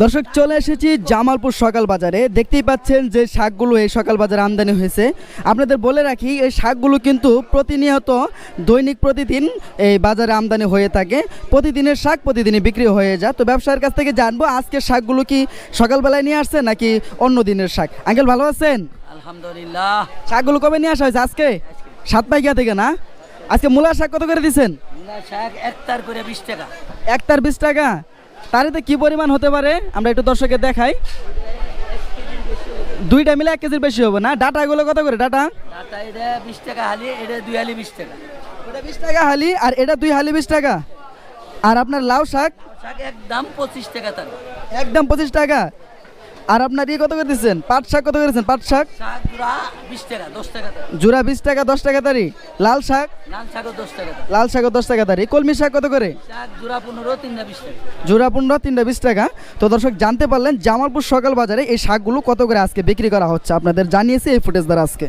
দর্শক চলে এসেছি জামালপুর সকাল বাজারে। দেখতেই পাচ্ছেন যে শাকগুলো এই সকাল বাজারে আমদানি হয়েছে। আপনাদের বলে রাখি এই শাকগুলো কিন্তু প্রতিনিয়ত দৈনিক প্রতিদিন এই বাজারে আমদানি হয়ে থাকে। প্রতিদিনের শাক প্রতিদিনই বিক্রি হয়ে যায়। তো ব্যবসার কাছ থেকে জানব আজকের শাকগুলো কি সকালবেলায় নিয়ে আসছে নাকি অন্য দিনের শাক? আঙ্কেল ভালো আছেন? আলহামদুলিল্লাহ। শাকগুলো কবে নিয়ে আসা হয়েছে আজকে? সাত পাইকা থেকে না? আজকে মূলার শাক কত করে দিচ্ছেন মূলা শাক করে বিশ টাকা। একটার বিশ টাকা? তারিতে কি পরিমাণ হতে পারে? আমরা একটু দর্শকের দেখাই। দুইটা মিলে এক কেজির বেশি হবে না? ডাটাগুলো কত করে ডাটা? বিশ টাকা হালি এটা দুই হালি বিশ টাকা। বিশ টাকা হালি আর এটা দুই হালি বিশ টাকা। আর আপনার লাউ শাক? শাক একদম পঁচিশ টাকা তার একদম পঁচিশ টাকা। আর আপনার ইয়ে কত করে দিচ্ছেন? পাট শাক কত করেছেন পাট শাক? শাক জোড়া বিশ টাকা দশ টাকা তার লাল শাক? লাল শাকও দশ টাকা তার কলমি শাক কত করে? শাক জোড়া পনেরো তিনটা বিশ টাকা। জোড়া পনেরো তিনটা বিশ টাকা। তো দর্শক জানতে পারলেন জামালপুর সকাল বাজারে এই শাকগুলো কত করে আজকে বিক্রি করা হচ্ছে? আপনাদের জানিয়েছে এই ফুটেজ দ্বারা আজকে।